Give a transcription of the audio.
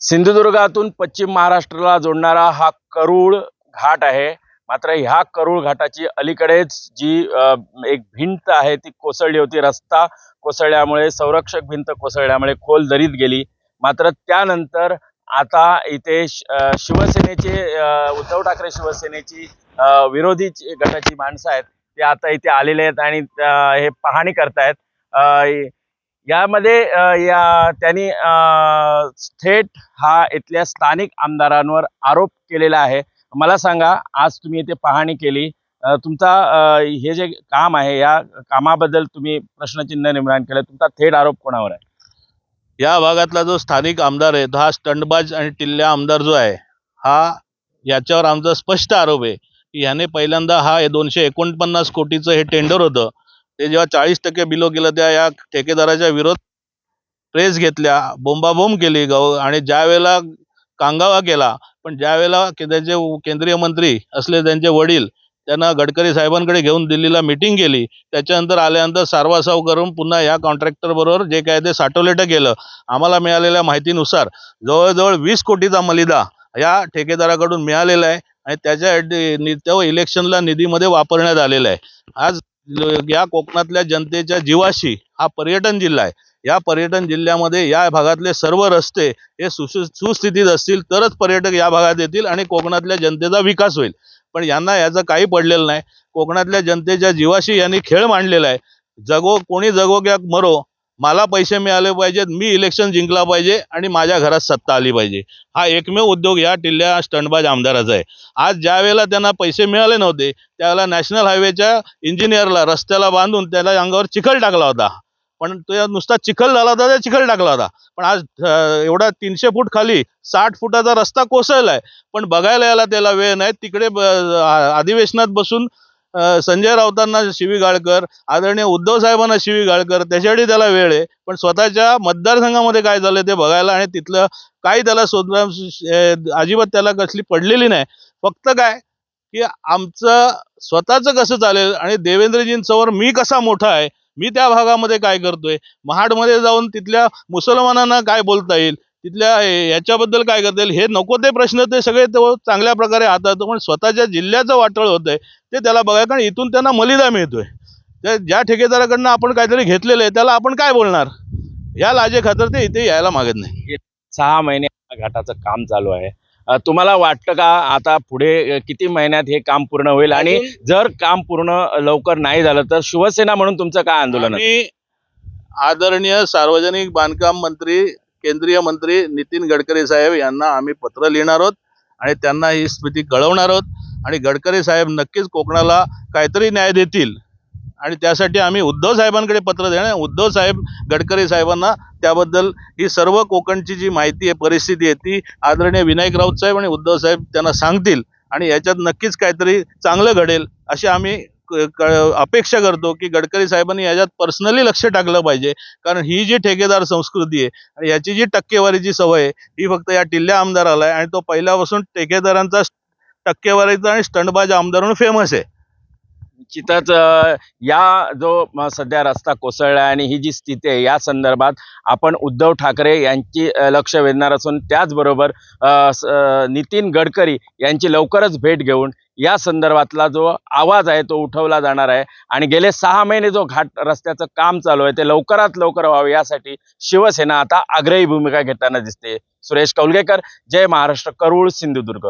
सिंधुदुर्गातून पश्चिम महाराष्ट्राला जोडणारा हा करूळ घाट आहे. मात्र ह्या करूळ घाटाची अलीकडेच जी एक भिंत आहे ती कोसळली होती. रस्ता कोसळल्यामुळे संरक्षक भिंत कोसळल्यामुळे खोल दरीत गेली. मात्र त्यानंतर आता इथे शिवसेनेचे उद्धव ठाकरे शिवसेनेची विरोधी गटाची माणसं आहेत. ते आता इथे आलेले आहेत आणि हे पाहणी करतायत. यामध्ये या त्यांनी थेट हा इथल्या स्थानिक आमदारांवर आरोप केलेला आहे. मला सांगा आज तुम्ही इथे पाहणी केली तुमचा हे जे काम आहे या कामाबद्दल तुम्ही प्रश्नचिन्ह निर्माण केलं तुमचा थेट आरोप कोणावर आहे? या भागातला जो स्थानिक आमदार आहे तो हा स्टंटबाज आणि टिल्ल्या आमदार जो आहे हा याच्यावर आमचा स्पष्ट आरोप आहे की ह्याने पहिल्यांदा हा दोनशे एकोणपन्नास कोटीचं हे टेंडर होतं. ते जेव्हा चाळीस टक्के बिलो केलं त्या या ठेकेदाराच्या विरोध प्रेस घेतल्या बोंबाबोंब केली गव आणि ज्या वेळेला कांगावा केला पण ज्या वेळेला त्याचे केंद्रीय मंत्री असले त्यांचे वडील त्यांना गडकरी साहेबांकडे घेऊन दिल्लीला मिटिंग केली त्याच्यानंतर आल्यानंतर सारवासाव करून पुन्हा या कॉन्ट्रॅक्टर बरोबर जे काय ते साठवलेटं केलं. आम्हाला मिळालेल्या माहितीनुसार जवळजवळ वीस कोटीचा मलिदा या ठेकेदाराकडून मिळालेला आहे आणि त्याच्या तो इलेक्शनला निधीमध्ये वापरण्यात आलेला आहे. आज या कोकणातल्या जनतेच्या जीवाशी हा पर्यटन जिल्हा आहे. या पर्यटन जिल्ह्यामध्ये या भागातले सर्व रस्ते हे सुसु सुस्थितीत असतील तरच पर्यटक या भागात येतील आणि कोकणातल्या जनतेचा विकास होईल. पण यांना याचं काही पडलेलं नाही. कोकणातल्या जनतेच्या जीवाशी यांनी खेळ मांडलेला आहे. जगो कोणी जगो क्या मरो मला पैसे मिळाले पाहिजेत मी इलेक्शन जिंकला पाहिजे आणि माझ्या घरात सत्ता आली पाहिजे. हा एकमेव उद्योग या टिल्ल्या स्टंटबाज आमदाराचा आहे. आज ज्या वेळेला त्यांना पैसे मिळाले नव्हते त्यावेळेला नॅशनल हायवेच्या इंजिनियरला रस्त्याला बांधून त्याला अंगावर चिखल टाकला होता. पण तो नुसता चिखल झाला होता त्या चिखल टाकला होता. पण आज एवढा तीनशे फूट खाली साठ फुटाचा रस्ता कोसळला आहे पण बघायला यायला त्याला वेळ नाही. तिकडे अधिवेशनात बसून संजय राऊतांना शिवी गाळकर आदरणीय उद्धव साहेबांना शिवी गाळकर त्याच्यासाठी त्याला वेळ आहे. पण स्वतःच्या मतदारसंघामध्ये काय झालं ते बघायला आणि तिथलं काही त्याला शोधणं अजिबात त्याला कसली पडलेली नाही. फक्त काय की आमचं स्वतःचं कसं चालेल आणि देवेंद्रजींसमोर मी कसा मोठा आहे मी त्या भागामध्ये काय करतोय महाडमध्ये जाऊन तिथल्या मुसलमानांना काय बोलता येईल तिथल्या याच्याबद्दल काय करता येईल? हे नको ते प्रश्न ते सगळे तो चांगल्या प्रकारे हाताळतो. पण स्वतःच्या जिल्ह्याचं वाटळ होतंय ते त्याला बघाय कारण इथून त्यांना मलिदा मिळतोय. त्या ज्या ठेकेदाराकडनं आपण काहीतरी घेतलेलं आहे त्याला आपण काय बोलणार? या लाजे खातर ते इथे यायला मागत नाही. सहा महिने घाटाचं काम चालू आहे. तुम्हाला वाटतं का आता पुढे किती महिन्यात हे काम पूर्ण होईल? आणि जर काम पूर्ण लवकर नाही झालं तर शिवसेना म्हणून तुमचं काय आंदोलन आदरणीय सार्वजनिक बांधकाम मंत्री केंद्रीय मंत्री नितीन गडकरी साहेब यांना आम्ही पत्र लिहिणार आहोत आणि त्यांना ही स्थिती कळवणार आहोत. आणि गडकरी साहेब नक्कीच कोकणाला काहीतरी न्याय देतील. आणि त्यासाठी आम्ही उद्धव साहेबांकडे पत्र देणार उद्धव साहेब गडकरी साहेबांना त्याबद्दल ही सर्व कोकणची जी माहिती आहे परिस्थिती आहे ती आदरणीय विनायक राऊत साहेब आणि उद्धव साहेब त्यांना सांगतील. आणि याच्यात नक्कीच काहीतरी चांगलं घडेल अशी आम्ही अपेक्षा करतो की गडकरी साहेबांनी याच्यात पर्सनली लक्ष टाकलं पाहिजे. कारण ही जी ठेकेदार संस्कृती आहे याची जी टक्केवारीची सवय आहे ही फक्त या टिल्ल्या आमदाराला आहे आणि तो पहिल्यापासून ठेकेदारांचा टक्केवारीचा आणि स्टंटबाज आमदार म्हणून फेमस आहे. निश्चितच या जो सध्या रस्ता कोसळला आणि ही जी स्थिती आहे या संदर्भात आपण उद्धव ठाकरे यांची लक्ष वेधणार असून त्याचबरोबर नितीन गडकरी यांची लवकरच भेट घेऊन या संदर्भातला जो आवाज आहे तो उठवला जाणार आहे. आणि गेले सहा महिने जो घाट रस्त्याचं काम चालू आहे ते लवकरात लवकर व्हावे यासाठी शिवसेना आता आग्रही भूमिका घेताना दिसते. सुरेश कौलगेकर जय महाराष्ट्र करूळ सिंधुदुर्ग.